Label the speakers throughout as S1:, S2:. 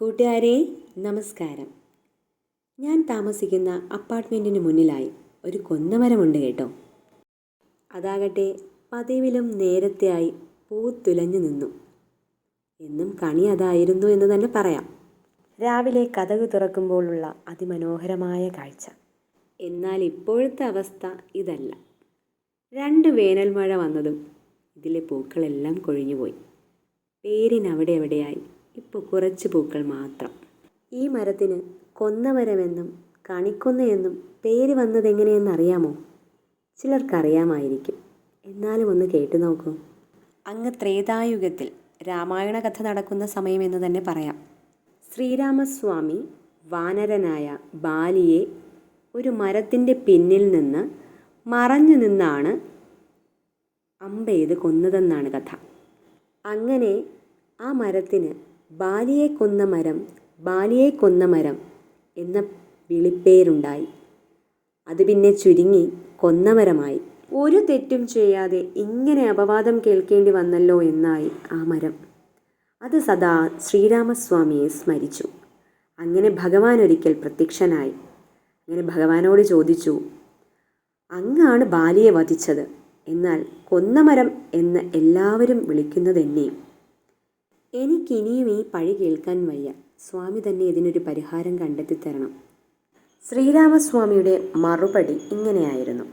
S1: കൂട്ടുകാരെ നമസ്കാരം. ഞാൻ താമസിക്കുന്ന അപ്പാർട്ട്മെന്റിന് മുന്നിലായി ഒരു കൊന്നമരമുണ്ട് കേട്ടോ. അതാകട്ടെ പതിവിലും നേരത്തെയായി പൂത്തുലഞ്ഞു നിന്നു. എന്നും കണി അതായിരുന്നു എന്ന് തന്നെ പറയാം. രാവിലെ കഥക് തുറക്കുമ്പോഴുള്ള അതിമനോഹരമായ കാഴ്ച. എന്നാൽ ഇപ്പോഴത്തെ അവസ്ഥ ഇതല്ല. രണ്ട് വേനൽ മഴ വന്നതും ഇതിലെ പൂക്കളെല്ലാം കൊഴിഞ്ഞുപോയി. പേരിനവിടെ എവിടെയായി? ഇപ്പോൾ കുറച്ച് പൂക്കൾ മാത്രം. ഈ മരത്തിന് കൊന്നമരമെന്നും കണിക്കൊന്നയെന്നും പേര് വന്നതെങ്ങനെയെന്ന് അറിയാമോ? ചിലർക്കറിയാമായിരിക്കും. എന്നാലും ഒന്ന് കേട്ടു നോക്കൂ. അങ്ങ് ത്രേതായുഗത്തിൽ രാമായണ കഥ നടക്കുന്ന സമയമെന്ന് തന്നെ പറയാം. ശ്രീരാമസ്വാമി വാനരനായ ബാലിയെ ഒരു മരത്തിന്റെ പിന്നിൽ നിന്ന് മറഞ്ഞു നിന്നാണ് അമ്പെയ്ത് കൊന്നതെന്നാണ് കഥ. അങ്ങനെ ആ മരത്തിന് ബാലിയെ കൊന്ന മരം ബാലിയെ കൊന്ന മരം എന്ന വിളിപ്പേരുണ്ടായി. അത് പിന്നെ ചുരുങ്ങി കൊന്നമരമായി ഒരു തെറ്റും ചെയ്യാതെ ഇങ്ങനെ അപവാദം കേൾക്കേണ്ടി വന്നല്ലോ എന്നായി ആ മരം. അത് സദാ ശ്രീരാമസ്വാമിയെ സ്മരിച്ചു. അങ്ങനെ ഭഗവാൻ ഒരിക്കൽ പ്രത്യക്ഷനായി. അങ്ങനെ ഭഗവാനോട് ചോദിച്ചു അങ്ങാണ് ബാലിയെ വധിച്ചത്? എന്നാൽ കൊന്നമരം എന്ന് എല്ലാവരും വിളിക്കുന്നത് എന്നെയും എനിക്കിനിയും ഈ പഴി കേൾക്കാൻ വയ്യ. സ്വാമി തന്നെ ഇതിനൊരു പരിഹാരം കണ്ടെത്തി തരണം ശ്രീരാമസ്വാമിയുടെ മറുപടി ഇങ്ങനെയായിരുന്നു.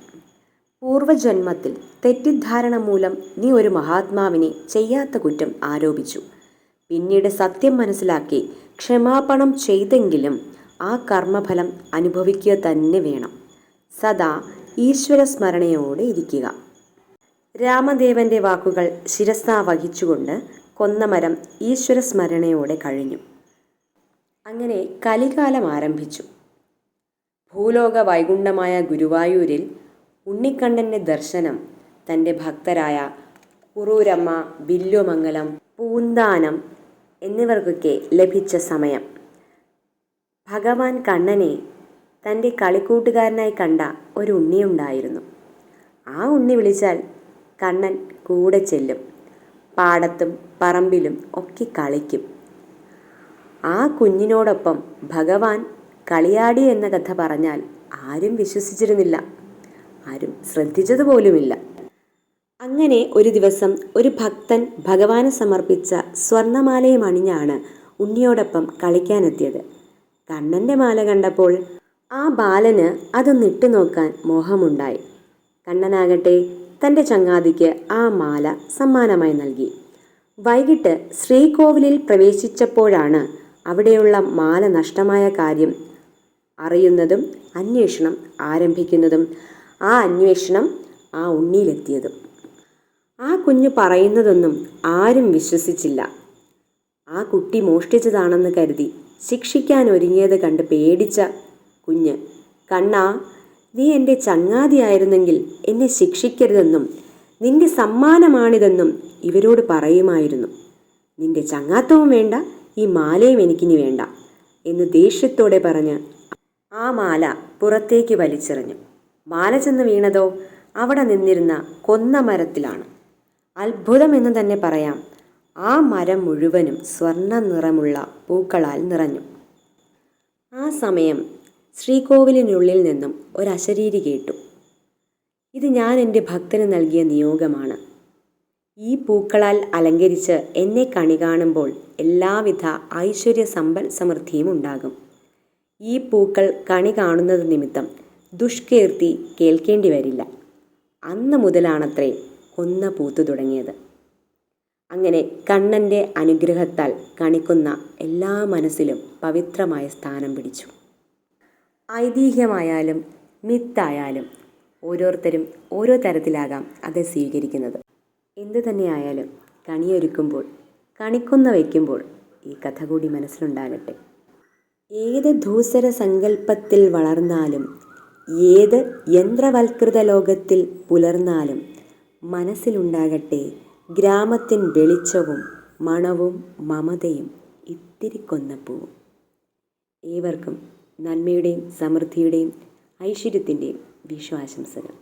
S1: പൂർവജന്മത്തിൽ തെറ്റിദ്ധാരണ മൂലം നീ ഒരു മഹാത്മാവിനെ ചെയ്യാത്ത കുറ്റം ആരോപിച്ചു. പിന്നീട് സത്യം മനസ്സിലാക്കി ക്ഷമാപണം ചെയ്തെങ്കിലും ആ കർമ്മഫലം അനുഭവിക്കുക തന്നെ വേണം. സദാ ഈശ്വര സ്മരണയോടെ ഇരിക്കുക. രാമദേവന്റെ വാക്കുകൾ ശിരസ്സാ വഹിച്ചുകൊണ്ട് കൊന്നമരം ഈശ്വര സ്മരണയോടെ കഴിഞ്ഞു. അങ്ങനെ കലികാലം ആരംഭിച്ചു. ഭൂലോക വൈകുണ്ഠമായ ഗുരുവായൂരിൽ ഉണ്ണിക്കണ്ണന്റെ ദർശനം തന്റെ ഭക്തരായ കുറൂരമ്മ വില്ലുമംഗലം പൂന്താനം എന്നിവർക്കൊക്കെ ലഭിച്ച സമയം. ഭഗവാൻ കണ്ണനെ തന്റെ കളിക്കൂട്ടുകാരനായി കണ്ട ഒരു ഉണ്ണിയുണ്ടായിരുന്നു. ആ ഉണ്ണി വിളിച്ചാൽ കണ്ണൻ കൂടെ ചെല്ലും. പാടത്തും പറമ്പിലും ഒക്കെ കളിക്കും. ആ കുഞ്ഞിനോടൊപ്പം ഭഗവാൻ കളിയാടി എന്ന കഥ പറഞ്ഞാൽ ആരും വിശ്വസിച്ചിരുന്നില്ല. ആരും ശ്രദ്ധിച്ചതുപോലുമില്ല. അങ്ങനെ ഒരു ദിവസം ഒരു ഭക്തൻ ഭഗവാന് സമർപ്പിച്ച സ്വർണമാലയും അണിഞ്ഞാണ് ഉണ്ണിയോടൊപ്പം കളിക്കാനെത്തിയത്. കണ്ണന്റെ മാല കണ്ടപ്പോൾ ആ ബാലന് അതൊന്നിട്ടു നോക്കാൻ മോഹമുണ്ടായി. കണ്ണനാകട്ടെ തന്റെ ചങ്ങാതിക്ക് ആ മാല സമ്മാനമായി നൽകി. വൈകിട്ട് ശ്രീകോവിലിൽ പ്രവേശിച്ചപ്പോഴാണ് അവിടെയുള്ള മാല നഷ്ടമായ കാര്യം അറിയുന്നതും അന്വേഷണം ആരംഭിക്കുന്നതും ആ അന്വേഷണം ആ ഉണ്ണിയിലെത്തിയതും. ആ കുഞ്ഞ് പറയുന്നതൊന്നും ആരും വിശ്വസിച്ചില്ല. ആ കുട്ടി മോഷ്ടിച്ചതാണെന്ന് കരുതി ശിക്ഷിക്കാൻ ഒരുങ്ങിയത് കണ്ട് പേടിച്ച കുഞ്ഞ് കണ്ണാ നീ എന്റെ ചങ്ങാതിയായിരുന്നെങ്കിൽ എന്നെ ശിക്ഷിക്കരുതെന്നും നിന്റെ സമ്മാനമാണിതെന്നും ഇവരോട് പറയുമായിരുന്നു. നിന്റെ ചങ്ങാത്തവും വേണ്ട ഈ മാലയും എനിക്കിനി വേണ്ട എന്ന് ദേഷ്യത്തോടെ പറഞ്ഞ് ആ മാല പുറത്തേക്ക് വലിച്ചെറിഞ്ഞു. മാല ചെന്ന് വീണതോ അവിടെ നിന്നിരുന്ന കൊന്ന മരത്തിലാണ്. അത്ഭുതമെന്ന് തന്നെ പറയാം. ആ മരം മുഴുവനും സ്വർണ നിറമുള്ള പൂക്കളാൽ നിറഞ്ഞു. ആ സമയം ശ്രീകോവിലിനുള്ളിൽ നിന്നും ഒരശരീരി കേട്ടു. ഇത് ഞാൻ എന്റെ ഭക്തന് നൽകിയ നിയോഗമാണ്. ഈ പൂക്കളാൽ അലങ്കരിച്ച് എന്നെ കണി കാണുമ്പോൾ എല്ലാവിധ ഐശ്വര്യ സമ്പൽ സമൃദ്ധിയും ഉണ്ടാകും. ഈ പൂക്കൾ കണി കാണുന്നത് നിമിത്തം ദുഷ്കീർത്തി കേൾക്കേണ്ടി വരില്ല. അന്ന് മുതലാണത്രേ കൊന്ന പൂത്തു തുടങ്ങിയത്. അങ്ങനെ കണ്ണന്റെ അനുഗ്രഹത്താൽ കണിക്കുന്ന എല്ലാ മനസ്സിലും പവിത്രമായ സ്ഥാനം പിടിച്ചു. ഐതിഹ്യമായാലും മിത്തായാലും ഓരോരുത്തരും ഓരോ തരത്തിലാകാം അത് സ്വീകരിക്കുന്നത്. എന്തു തന്നെയായാലും കണിയൊരുക്കുമ്പോൾ കണിക്കൊന്ന വയ്ക്കുമ്പോൾ ഈ കഥ കൂടി മനസ്സിലുണ്ടാകട്ടെ. ഏത് ധൂസര സങ്കല്പത്തിൽ വളർന്നാലും ഏത് യന്ത്രവൽകൃത ലോകത്തിൽ പുലർന്നാലും മനസ്സിലുണ്ടാകട്ടെ ഗ്രാമത്തിൻ വെളിച്ചവും മണവും മമതയും ഇത്തിരി കൊന്നപ്പൂവും. ഏവർക്കും നന്മയുടെയും സമൃദ്ധിയുടെയും ഐശ്വര്യത്തിന്റെയും വിശ്വാശംസകൾ.